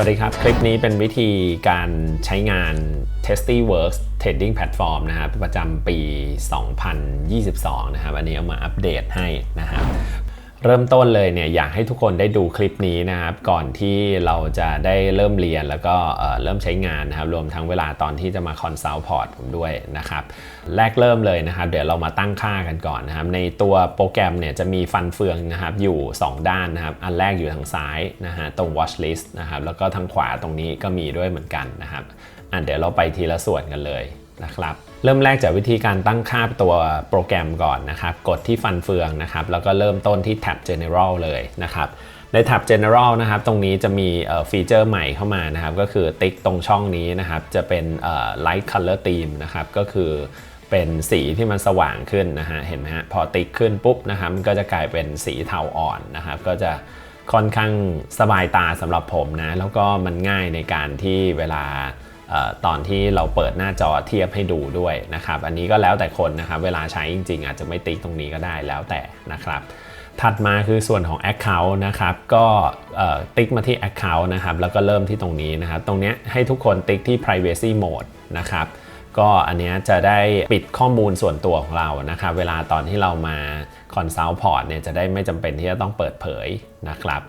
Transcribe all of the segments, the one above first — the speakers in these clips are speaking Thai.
วัสดีครับ คลิปนี้เป็นวิธีการใช้งาน Testyworks Trading Platform นะครับประจำปี 2022 นะครับ อันนี้เอามาอัปเดตให้นะครับ เริ่มต้นเลยเนี่ยอยากให้ทุกคนได้ดูคลิปนี้นะครับก่อนที่เราจะได้เริ่มเรียนแล้วก็เริ่มใช้งานนะครับรวมทั้งเวลาตอนที่จะมาคอนซัลท์พอร์ตผมด้วยนะครับแรกเริ่มเลยนะครับ เดี๋ยวเรามาตั้งค่ากันก่อนนะครับในตัวโปรแกรมเนี่ยจะมีฟันเฟืองนะครับอยู่ 2 ด้านนะครับอันแรกอยู่ทางซ้ายนะฮะตรง watch list นะครับแล้วก็ทางขวาตรงนี้ก็มีด้วยเหมือนกันนะครับอะเดี๋ยวเราไปทีละส่วนกันเลยนะครับ เริ่มแรกจากวิธีการตั้งค่าตัวโปรแกรมก่อนนะครับ กดที่ฟันเฟืองนะครับ แล้วก็เริ่มต้นที่แท็บ general เลยนะครับ ในแท็บ general นะครับ ตรงนี้จะมีฟีเจอร์ใหม่เข้ามานะครับ ก็คือติ๊กตรงช่องนี้นะครับ จะเป็น light color theme นะครับ ก็คือเป็นสีที่มันสว่างขึ้นนะฮะ เห็นไหมฮะ พอติ๊กขึ้นปุ๊บนะครับมันก็จะกลายเป็นสีเทาอ่อนนะครับ ก็จะค่อนข้างสบายตาสำหรับผมนะ แล้วก็มันง่ายในการที่เวลา ตอนที่เราเปิดหน้าจอเทียบให้ดูด้วยนะครับ อันนี้ก็แล้วแต่คนนะครับเวลาใช้จริง ๆ อาจจะไม่ติ๊กตรงนี้ก็ได้แล้วแต่นะครับ ถัดมาคือส่วนของ Account นะครับ ก็ติ๊กมาที่ Account นะครับ แล้วก็เริ่มที่ตรงนี้นะครับ ตรงนี้ให้ทุกคนติ๊กที่ Privacy Mode นะครับ ก็อันนี้จะได้ปิดข้อมูลส่วนตัวของเรานะครับ เวลาตอนที่เรามา Consult Port เนี่ยจะได้ไม่จำเป็นที่จะต้องเปิดเผยนะครับ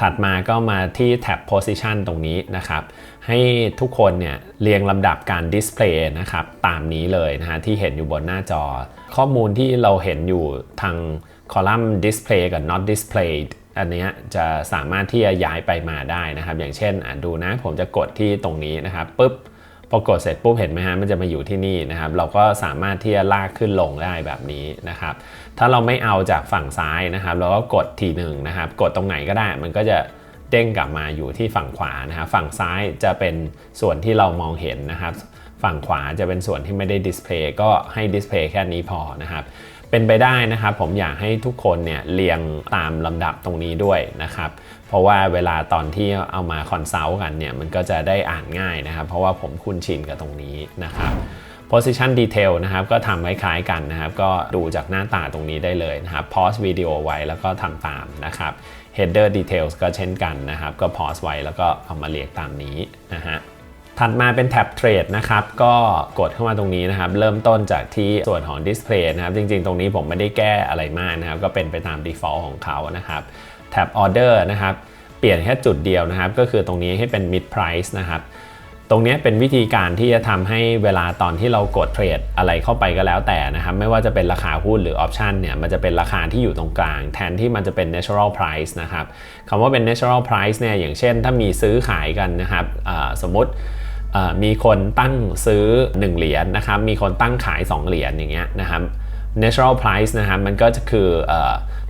ถัดมาก็มาที่แท็บ position ตรงนี้นะครับ ให้ทุกคนเนี่ยเรียงลำดับการ display นะครับ ตามนี้เลยนะฮะที่เห็นอยู่บนหน้าจอ ข้อมูลที่เราเห็นอยู่ทางคอลัมน์ display กับ not displayed อันนี้จะสามารถที่จะย้ายไปมาได้นะครับ อย่างเช่นดูนะผมจะกดที่ตรงนี้นะครับปุ๊บ พอกดเสร็จปุ๊บเห็นไหมฮะมันจะมาอยู่ที่นี่นะครับ เราก็สามารถที่จะลากขึ้นลงได้แบบนี้นะครับ ถ้าเราไม่เอาจากฝั่งซ้ายนะครับ เราก็กดทีหนึ่งนะครับ กดตรงไหนก็ได้มันก็จะเด้งกลับมาอยู่ที่ฝั่งขวานะครับฝั่งซ้ายจะเป็นส่วนที่เรามองเห็นนะครับ ฝั่งขวาจะเป็นส่วนที่ไม่ได้ดิสเพลย์ก็ให้ดิสเพลย์แค่นี้พอนะครับ เป็นไปได้นะครับ ผมอยากให้ทุกคนเนี่ยเรียงตามลำดับตรงนี้ด้วยนะครับ เพราะว่าเวลาตอนที่เอามาคอนซัลท์กันเนี่ยมันก็จะได้อ่านง่ายนะครับ เพราะว่าผมคุ้นชินกับตรงนี้นะครับ position detail นะครับก็ทำคล้ายๆกันนะครับ ก็ดูจากหน้าตาตรงนี้ได้เลยนะครับ pause วิดีโอไว้แล้วก็ทำตามนะครับ header details ก็เช่นกันนะครับ ก็ pause ไว้แล้วก็เอามาเรียงตามนี้นะฮะ ถัดมาเป็นแท็บเทรดนะครับ ก็กดเข้ามาตรงนี้นะครับ เริ่มต้นจากที่ส่วนของ Display นะครับ จริงๆ ตรงนี้ผมไม่ได้แก้อะไรมากนะครับ ก็เป็นไปตาม Default ของเขานะครับ แท็บ Order นะครับ เปลี่ยนแค่จุดเดียวนะครับ ก็คือตรงนี้ให้เป็น Mid Price นะครับตรงนี้เป็นวิธีการที่จะทำให้เวลาตอนที่เรากดเทรดอะไรเข้าไปก็แล้วแต่นะครับ ไม่ว่าจะเป็นราคาหุ้นหรือออปชันเนี่ยมันจะเป็นราคาที่อยู่ตรงกลาง แทนที่มันจะเป็น natural price นะครับคำว่าเป็น natural price เนี่ยอย่างเช่น ถ้ามีซื้อขายกันนะครับสมมติ มีคนตั้งซื้อ 1 เหรียญนะครับมีคนตั้งขาย 2 เหรียญอย่างเงี้ยนะครับ natural price นะครับมันก็จะคืออ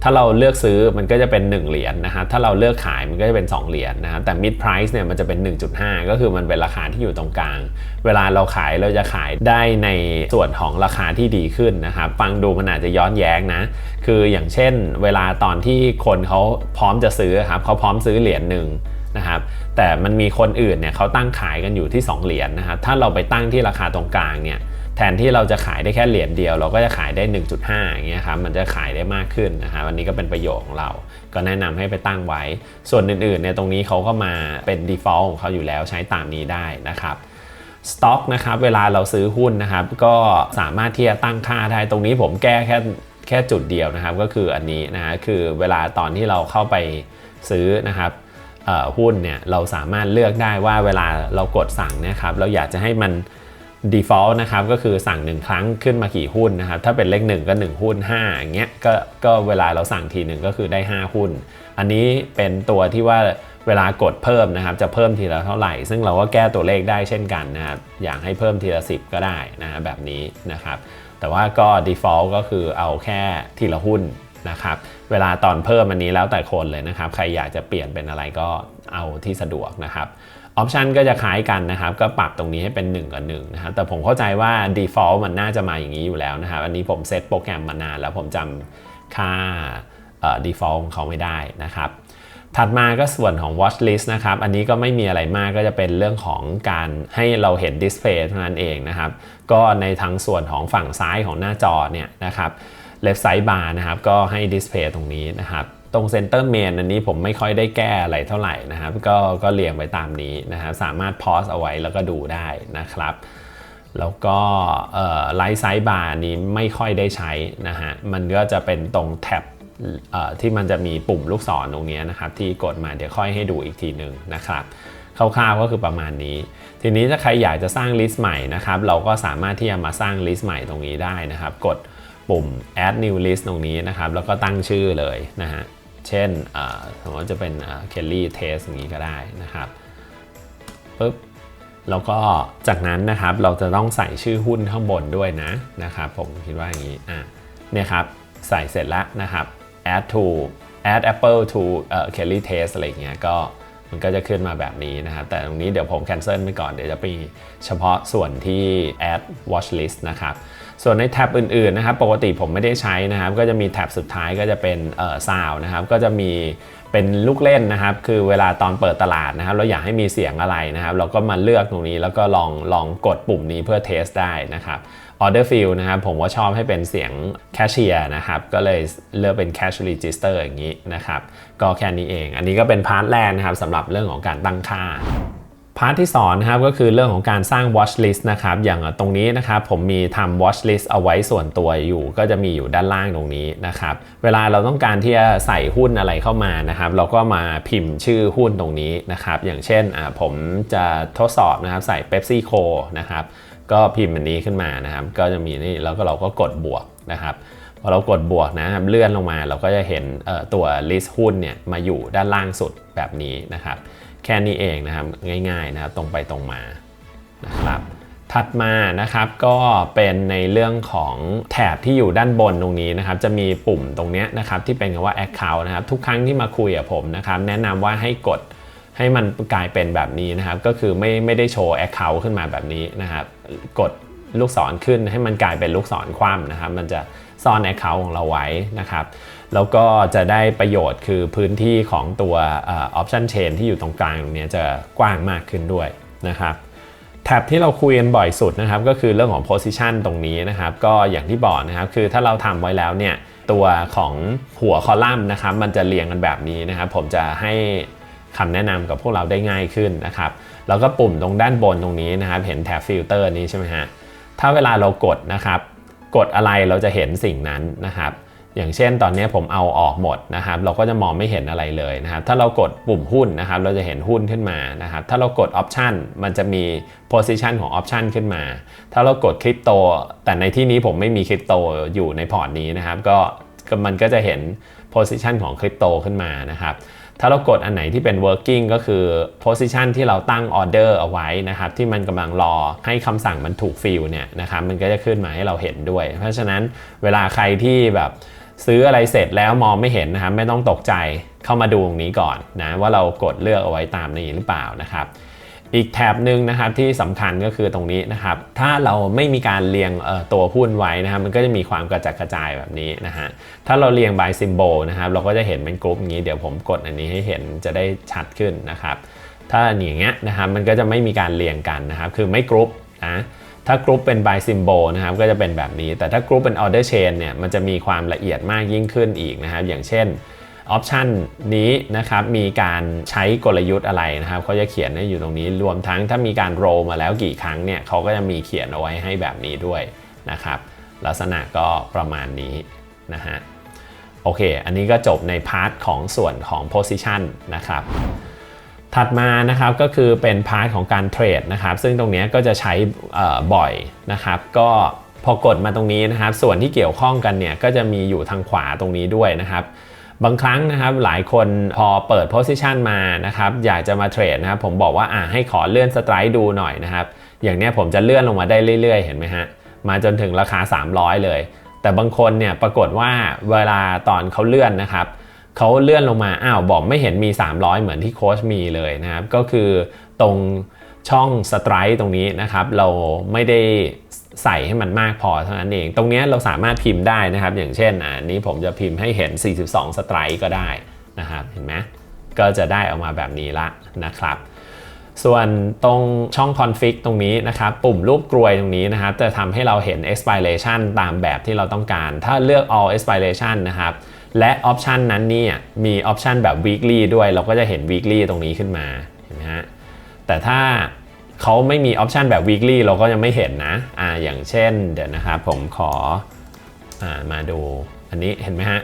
ถ้าเราเลือกซื้อมันก็จะเป็น 1 เหรียญนะครับถ้าเราเลือกขายมันก็จะเป็น 2 เหรียญนะครับแต่ mid price เนี่ยมันจะเป็น 1.5 ก็คือมันเป็นราคาที่อยู่ตรงกลาง เวลาเราขายเราจะขายได้ในส่วนของราคาที่ดีขึ้นนะครับฟังดูมันอาจจะย้อนแย้งนะคืออย่างเช่น เวลาตอนที่คนเขาพร้อมจะซื้อครับเขาพร้อมซื้อเหรียญหนึ่ง นะครับแต่มันมีคนอื่นเนี่ยเขาตั้งขายกันอยู่ที่ 2 เหรียญนนะครับถ้าเราไปตั้งที่ราคาตรงกลางเนี่ยแทนที่เราจะขายได้แค่เหรียญเดียว เราก็จะขายได้ 1.5อย่างเงี้ยครับมันจะขายได้มากขึ้นนะครับอันนี้ก็เป็นประโยชน์ของเรา ก็แนะนำให้ไปตั้งไว้ ส่วนอื่นๆเนี่ยตรงนี้เขาก็มาเป็น default ของเขาอยู่แล้วใช้ตามนี้ได้นะครับสต็อกนะครับเวลาเราซื้อหุ้นนะครับ ก็สามารถที่จะตั้งค่าได้ตรงนี้ผมแก้แค่แค่จุดเดียวนะครับ ก็คืออันนี้นะฮะคือเวลาตอนที่เราเข้าไปซื้อนะครับ หุ้นเนี่ยเราสามารถเลือกได้ว่าเวลาเรากดสั่งนะครับเราอยากจะให้มัน default นะครับก็คือสั่ง 1 ครั้งขึ้นมากี่หุ้นนะครับถ้าเป็นเลข 1 ก็ 1 หุ้น5อย่างเงี้ยก็ก็เวลาเราสั่งทีหนึ่งก็คือได้ 5 หุ้น อันนี้เป็นตัวที่ว่าเวลากดเพิ่มนะครับจะเพิ่มทีละเท่าไหร่ ซึ่งเราก็แก้ตัวเลขได้เช่นกันนะครับอยากให้เพิ่มทีละ 10 ก็ได้นะฮะแบบนี้นะครับแต่ว่าก็ default ก็คือเอาแค่ทีละหุ้น นะครับ เวลาตอนเพิ่มอันนี้แล้วแต่คนเลยนะครับ ใครอยากจะเปลี่ยนเป็นอะไรก็เอาที่สะดวกนะครับออปชันก็จะคล้ายกันนะครับ ก็ปรับตรงนี้ให้เป็น 1 กับ1นะครับ แต่ผมเข้าใจว่า default มันน่าจะมาอย่างนี้อยู่แล้วนะครับ อันนี้ผมเซตโปรแกรมมานานแล้วผมจำค่าเอ่อ default ของเขาไม่ได้นะครับ ถัดมาก็ส่วนของ watch list นะครับ อันนี้ก็ไม่มีอะไรมากก็จะเป็นเรื่องของการให้เราเห็น display เท่านั้นเองนะครับ ก็ในทั้งส่วนของฝั่งซ้ายของหน้าจอเนี่ยนะครับ left side bar นะครับ ก็ให้ display ตรงนี้นะครับ ตรง Center Main อันนี้ผมไม่ค่อยได้แก้อะไรเท่าไหร่นะครับ ก็ก็เรียงไว้ตามนี้นะครับ สามารถพอสเอาไว้แล้วก็ดูได้นะครับแล้วก็ไลท์ไซส์บาร์นี้ไม่ค่อยได้ใช้นะฮะ มันก็จะเป็นตรงแท็บที่มันจะมีปุ่มลูกศรตรงนี้นะครับ ที่กดมาเดี๋ยวค่อยให้ดูอีกทีหนึ่งนะครับ คร่าวๆก็คือประมาณนี้ ทีนี้ถ้าใครอยากจะสร้างลิสต์ใหม่นะครับ เราก็สามารถที่จะมาสร้างลิสต์ใหม่ตรงนี้ได้นะครับ กด ปุ่ม add new list ตรงนี้นะครับ แล้วก็ตั้งชื่อเลยนะฮะ เช่นสมมติจะเป็น Kelly Test อย่างนี้ก็ได้นะครับปึ๊บแล้วก็จากนั้นนะครับเราจะต้องใส่ชื่อหุ้นข้างบนด้วยนะนะครับผมคิดว่าอย่างนี้อะเนี่ยครับใส่เสร็จแล้วนะครับ add to add apple to เอ่อ Kelly Test อะไรเงี้ยก็ มันก็จะขึ้นมาแบบนี้นะครับ แต่ตรงนี้เดี๋ยวผมแคนเซิลไปก่อน เดี๋ยวจะมีเฉพาะส่วนที่ add watch list นะครับ ส่วนในแท็บอื่นๆนะครับ ปกติผมไม่ได้ใช้นะครับ ก็จะมีแท็บสุดท้ายก็จะเป็นเอ่อ sound นะครับ ก็จะมี เป็นลูกเล่นนะครับ คือเวลาตอนเปิดตลาดนะครับ เราอยากให้มีเสียงอะไรนะครับ เราก็มาเลือกตรงนี้แล้วก็ลองลองกดปุ่มนี้เพื่อเทสได้นะครับ Order Fill นะครับผมว่าชอบให้เป็นเสียงแคชเชียร์นะครับ ก็เลยเลือกเป็น Cash Register อย่างนี้นะครับ ก็แค่นี้เอง อันนี้ก็เป็นพาร์ทแรกนะครับสำหรับเรื่องของการตั้งค่า พาร์ทที่2นะครับก็คือเรื่องของการสร้าง watch list นะครับอย่างตรงนี้นะครับผมมีทำ watch list เอาไว้ส่วนตัวอยู่ ก็จะมีอยู่ด้านล่างตรงนี้นะครับเวลาเราต้องการที่จะใส่หุ้นอะไรเข้ามานะครับเราก็มาพิมพ์ชื่อหุ้นตรงนี้นะครับอย่างเช่นผมจะทดสอบนะครับใส่ Pepsi Co นะครับก็พิมพ์อันนี้ขึ้นมานะครับก็จะมีนี่แล้วก็เราก็กดบวกนะครับพอเรากดบวกนะครับเลื่อนลงมาเราก็จะเห็นตัว list หุ้นเนี่ยมาอยู่ด้านล่างสุดแบบนี้นะครับ ค่นี้เองนะครับง่ายๆนะครับตรงไปตรงมานะครับถัดมานะครับก็เป็นในเรื่องของแถบที่อยู่ด้านบนตรงนี้นะครับจะมีปุ่มตรงนี้นะครับที่เป็นคำว่า Account นะครับทุกครั้งที่มาคุยกับผมนะครับแนะนำว่าให้กดให้มันกลายเป็นแบบนี้นะครับ ก็คือไม่ไม่ได้โชว์ Account ขึ้นมาแบบนี้นะครับ กดลูกศรขึ้นให้มันกลายเป็นลูกศรคว่ำนะครับ มันจะ ซ่อน Account ของเราไว้นะครับ แล้วก็จะได้ประโยชน์คือพื้นที่ของตัว option chain ที่อยู่ตรงกลางตรงนี้จะกว้างมากขึ้นด้วยนะครับแท็บที่เราคุยกันบ่อยสุดนะครับก็คือเรื่องของ position ตรงนี้นะครับ ก็อย่างที่บอกนะครับคือถ้าเราทำไว้แล้วเนี่ยตัวของหัวคอลัมน์นะครับ มันจะเรียงกันแบบนี้นะครับ ผมจะให้คำแนะนำกับพวกเราได้ง่ายขึ้นนะครับ แล้วก็ปุ่มตรงด้านบนตรงนี้นะครับ เห็นแท็บฟิลเตอร์นี้ใช่ไหมฮะถ้าเวลาเรากดนะครับ กดอะไรเราจะเห็นสิ่งนั้นนะครับ อย่างเช่นตอนนี้ผมเอาออกหมดนะครับ เราก็จะมองไม่เห็นอะไรเลยนะครับ ถ้าเรากดปุ่มหุ้นนะครับ เราจะเห็นหุ้นขึ้นมานะครับ ถ้าเรากด Option มันจะมี Position ของ Option ขึ้นมา ถ้าเรากดคริปโต แต่ในที่นี้ผมไม่มีคริปโตอยู่ในพอร์ตนี้นะครับ ก็มันก็จะเห็น Position ของคริปโตขึ้นมานะครับ ถ้าเรากดอันไหนที่เป็น working ก็คือ position ที่เราตั้ง order เอาไว้นะครับที่มันกำลังรอให้คำสั่งมันถูกฟิลเนี่ยนะครับมันก็จะขึ้นมาให้เราเห็นด้วย เพราะฉะนั้นเวลาใครที่แบบซื้ออะไรเสร็จแล้วมองไม่เห็นนะครับไม่ต้องตกใจเข้ามาดูตรงนี้ก่อนนะว่าเรากดเลือกเอาไว้ตามนี้หรือเปล่านะครับ อีกแถบหนึ่งนะครับที่สำคัญก็คือตรงนี้นะครับ ถ้าเราไม่มีการเรียงตัวหุ้นไว้นะครับมันก็จะมีความกระจัดกระจายแบบนี้นะฮะถ้าเราเรียง by symbol นะครับเราก็จะเห็นเป็นกรุ๊ปอย่างนี้ เดี๋ยวผมกดอันนี้ให้เห็นจะได้ชัดขึ้นนะครับ ถ้าอย่างเงี้ยนะครับมันก็จะไม่มีการเรียงกันนะครับคือไม่กรุ๊ปนะถ้ากรุ๊ปเป็น by symbol นะครับก็จะเป็นแบบนี้ แต่ถ้ากรุ๊ปเป็น order chain เนี่ยมันจะมีความละเอียดมากยิ่งขึ้นอีกนะครับอย่างเช่น ออปชันนี้นะครับมีการใช้กลยุทธ์อะไรนะครับเขาจะเขียนให้อยู่ตรงนี้ รวมทั้งถ้ามีการโรมาแล้วกี่ครั้งเนี่ยเขาก็จะมีเขียนเอาไว้ให้แบบนี้ด้วยนะครับลักษณะก็ประมาณนี้นะฮะโอเค อันนี้ก็จบในพาร์ทของส่วนของ position นะครับถัดมานะครับก็คือเป็นพาร์ทของการเทรดนะครับซึ่งตรงนี้ก็จะใช้บ่อยนะครับก็พอกดมาตรงนี้นะครับ ส่วนที่เกี่ยวข้องกันเนี่ยก็จะมีอยู่ทางขวาตรงนี้ด้วยนะครับ บางครั้งนะครับหลายคนพอเปิด position มานะครับอยากจะมาเทรดนะครับผมบอกว่าอ่าให้ขอเลื่อนสไตร์ดูหน่อยนะครับอย่างเนี้ยผมจะเลื่อนลงมาได้เรื่อย ๆ เห็นไหมฮะมาจนถึงราคา 300 เลย แต่บางคนเนี่ยปรากฏว่าเวลาตอนเขาเลื่อนนะครับเขาเลื่อนลงมาอ้าวบอกไม่เห็นมี 300 เหมือนที่โค้ชมีเลยนะครับก็คือตรงช่องสไตร์ตรงนี้นะครับเราไม่ได้ ใส่ให้มันมากพอเท่านั้นเอง ตรงนี้เราสามารถพิมพ์ได้นะครับ อย่างเช่นอันนี้ผมจะพิมพ์ให้เห็น 42 สไตร์ก็ได้นะครับ เห็นไหมก็จะได้ออกมาแบบนี้ละนะครับ ส่วนตรงช่อง config ตรงนี้นะครับ ปุ่มรูปกรวยตรงนี้นะครับ จะทำให้เราเห็น expiration ตามแบบที่เราต้องการ ถ้าเลือก all expiration นะครับ และออปชันนั้นเนี่ยมีออปชันแบบ weekly ด้วย เราก็จะเห็น weekly ตรงนี้ขึ้นมา เห็นไหมฮะ แต่ถ้า เขาไม่มีออปชันแบบ weekly เราก็ยังไม่เห็นนะอ่าอย่างเช่นเดี๋ยวนะครับผมขออ่ามาดูอันนี้เห็นไหมฮะ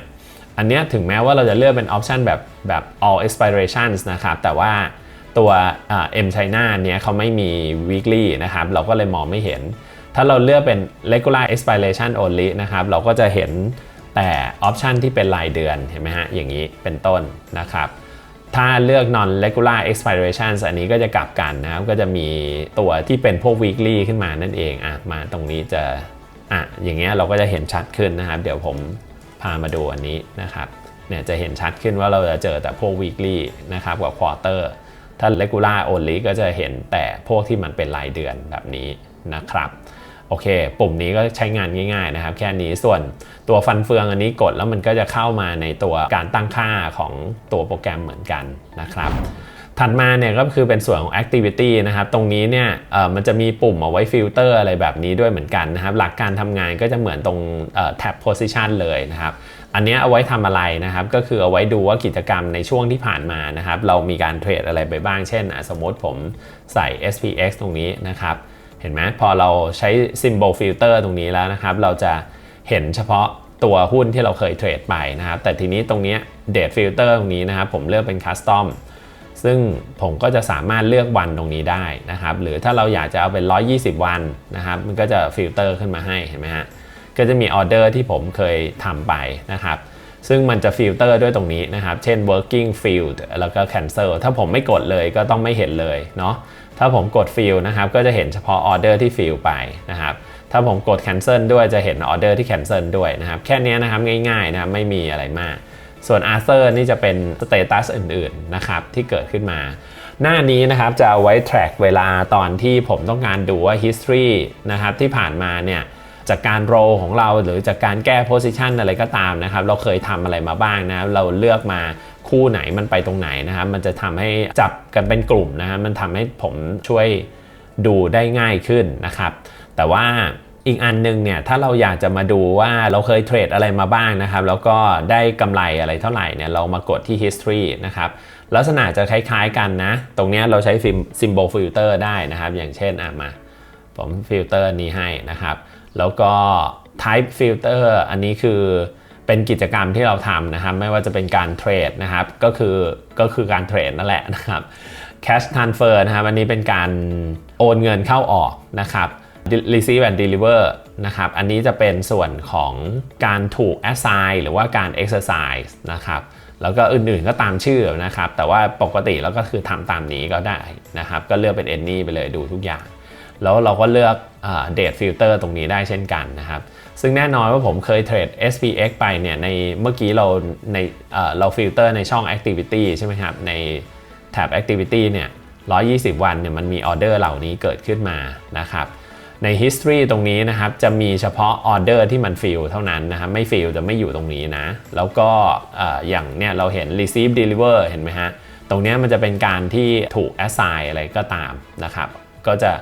อันเนี้ยถึงแม้ว่าเราจะเลือกเป็นออปชันแบบแบบ all expirations นะครับ แต่ว่าตัว M China เนี้ยเขาไม่มี weekly นะครับ เราก็เลยมองไม่เห็น ถ้าเราเลือกเป็น regular expiration only นะครับ เราก็จะเห็นแต่ออปชันที่เป็นรายเดือนเห็นไหมฮะอย่างนี้เป็นต้นนะครับ ถ้าเลือก non regular expirations อันนี้ก็จะกลับกันนะครับ ก็จะมีตัวที่เป็นพวก weekly ขึ้นมานั่นเองอะมาตรงนี้จะอะอย่างเงี้ยเราก็จะเห็นชัดขึ้นนะครับ เดี๋ยวผมพามาดูอันนี้นะครับเนี่ยจะเห็นชัดขึ้นว่าเราจะเจอแต่พวก weekly นะครับกับ quarter ถ้า regular only ก็จะเห็นแต่พวกที่มันเป็นรายเดือนแบบนี้นะครับ อเค ปุ่มนี้ก็ใช้งานง่ายๆนะครับ แค่นี้ส่วนตัวฟันเฟืองอันนี้กดแล้วมันก็จะเข้ามาในตัวการตั้งค่าของตัวโปรแกรมเหมือนกันนะครับถัดมาเนี่ยก็คือเป็นส่วนของ activity นะครับ ตรงนี้เนี่ยมันจะมีปุ่มเอาไว้ฟิลเตอร์อะไรแบบนี้ด้วยเหมือนกันนะครับ หลักการทำงานก็จะเหมือนตรงแท็บ position เลยนะครับ อันนี้เอาไว้ทำอะไรนะครับ ก็คือเอาไว้ดูว่ากิจกรรมในช่วงที่ผ่านมานะครับ เรามีการเทรดอะไรไปบ้าง เช่น สมมติผมใส่ SPX ตรงนี้นะครับ เห็นไหมพอเราใช้ symbol filter ตรงนี้แล้วนะครับเราจะเห็นเฉพาะตัวหุ้นที่เราเคยเทรดไปนะครับ แต่ทีนี้ตรงนี้ date filter ตรงนี้นะครับ ผมเลือกเป็น custom ซึ่งผมก็จะสามารถเลือกวันตรงนี้ได้นะครับ หรือถ้าเราอยากจะเอาเป็น 120 วันนะครับ มันก็จะฟิลเตอร์ขึ้นมาให้เห็นไหมฮะก็จะมีออเดอร์ที่ผมเคยทำไปนะครับ ซึ่งมันจะฟิลเตอร์ด้วยตรงนี้นะครับ เช่น working field แล้วก็ cancel ถ้าผมไม่กดเลยก็ต้องไม่เห็นเลยเนาะ ถ้าผมกด fill นะครับก็จะเห็นเฉพาะออเดอร์ที่ fill ไปนะครับถ้าผมกด cancel ด้วยจะเห็นออเดอร์ที่ cancel ด้วยนะครับแค่นี้นะครับง่ายๆนะครับไม่มีอะไรมาก ส่วน Arthur นี่จะเป็นสเตตัสอื่นๆนะครับที่เกิดขึ้นมา หน้านี้นะครับจะเอาไว้ track เวลาตอนที่ผมต้องการดูว่า history นะครับที่ผ่านมาเนี่ยจากการโรของเราหรือจากการแก้ position อะไรก็ตามนะครับ เราเคยทำอะไรมาบ้างนะ เราเลือกมา คู่ไหนมันไปตรงไหนนะครับมันจะทำให้จับกันเป็นกลุ่มนะครับมันทำให้ผมช่วยดูได้ง่ายขึ้นนะครับ แต่ว่าอีกอันนึงเนี่ยถ้าเราอยากจะมาดูว่าเราเคยเทรดอะไรมาบ้างนะครับ แล้วก็ได้กำไรอะไรเท่าไหร่เนี่ยเรามากดที่ history นะครับลักษณะจะคล้ายๆกันนะ ตรงนี้เราใช้ symbol filter ได้นะครับ อย่างเช่นอะมา ผมฟิลเตอร์นี้ให้นะครับ แล้วก็ type filter อันนี้คือ เป็นกิจกรรมที่เราทำนะครับไม่ว่าจะเป็นการเทรดนะครับก็คือก็คือการเทรดนั่นแหละนะครับ cash transfer นะครับอันนี้เป็นการโอนเงินเข้าออกนะครับ receive and deliver นะครับอันนี้จะเป็นส่วนของการถูก assign หรือว่าการ exercise นะครับแล้วก็อื่นๆก็ตามชื่อนะครับ แต่ว่าปกติแล้วก็คือทำตามนี้ก็ได้นะครับ ก็เลือกเป็น any ไปเลยดูทุกอย่าง แล้วเราก็เลือก date filter ตรงนี้ได้เช่นกันนะครับ ซึ่งแน่นอนว่าผมเคยเทรด SPX ไปเนี่ยในเมื่อกี้เราในเราฟิลเตอร์ในช่อง activity ใช่ไหมครับ ในแท็บ activity เนี่ย 120 วันเนี่ยมันมีออเดอร์เหล่านี้เกิดขึ้นมานะครับใน history ตรงนี้นะครับจะมีเฉพาะออเดอร์ที่มันฟิลเท่านั้นนะครับไม่ฟิลจะไม่อยู่ตรงนี้นะ แล้วก็อย่างเนี่ยเราเห็น receive deliver เห็นไหมฮะ ตรงนี้มันจะเป็นการที่ถูก assign อะไรก็ตามนะครับ ก็จะ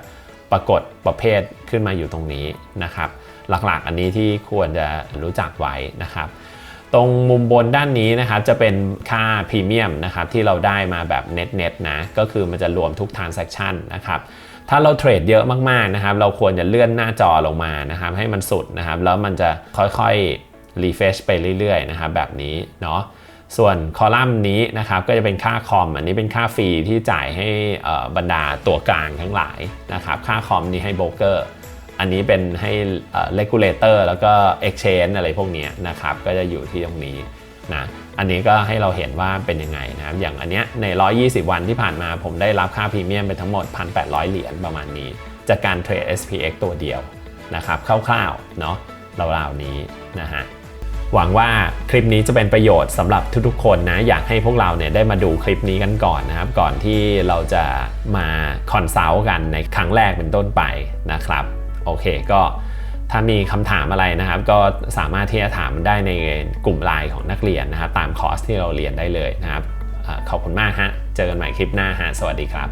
ปรากฏประเภทขึ้นมาอยู่ตรงนี้นะครับ หลักๆ อันนี้ที่ควรจะรู้จักไว้นะครับ ตรงมุมบนด้านนี้นะครับจะเป็นค่าพรีเมียมนะครับที่เราได้มาแบบเน็ตๆนะก็คือมันจะรวมทุก transaction นะครับถ้าเราเทรดเยอะมากๆนะครับ เราควรจะเลื่อนหน้าจอลงมานะครับ ให้มันสุดนะครับ แล้วมันจะค่อยๆ refresh ไปเรื่อยๆนะครับ แบบนี้เนาะส่วนคอลัมน์นี้นะครับก็จะเป็นค่าคอม อันนี้เป็นค่าฟรีที่จ่ายให้บรรดาตัวกลางทั้งหลายนะครับ ค่าคอมนี้ให้โบรกเกอร์ อันนี้เป็นให้ regulator แล้วก็ exchange อะไรพวกนี้นะครับ ก็จะอยู่ที่ตรงนี้นะอันนี้ก็ให้เราเห็นว่าเป็นยังไงนะครับ อย่างอันเนี้ยใน 120 วันที่ผ่านมาผมได้รับค่าพรีเมียมไปทั้งหมด 1,800 เหรียญประมาณนี้ จากการเทรด SPX ตัวเดียวนะครับคร่าวๆเนาะราวๆนี้นะฮะหวังว่าคลิปนี้จะเป็นประโยชน์สำหรับทุกๆคนนะ อยากให้พวกเราเนี่ยได้มาดูคลิปนี้กันก่อนนะครับ ก่อนที่เราจะมาคอนซัลท์กันในครั้งแรกเป็นต้นไปนะครับ โอเคก็ถ้ามีคำถามอะไรนะครับ ก็สามารถที่จะถามได้ในกลุ่มไลน์ของนักเรียนนะครับ ตามคอร์สที่เราเรียนได้เลยนะครับขอบคุณมากฮะ เจอกันใหม่คลิปหน้าฮะ สวัสดีครับ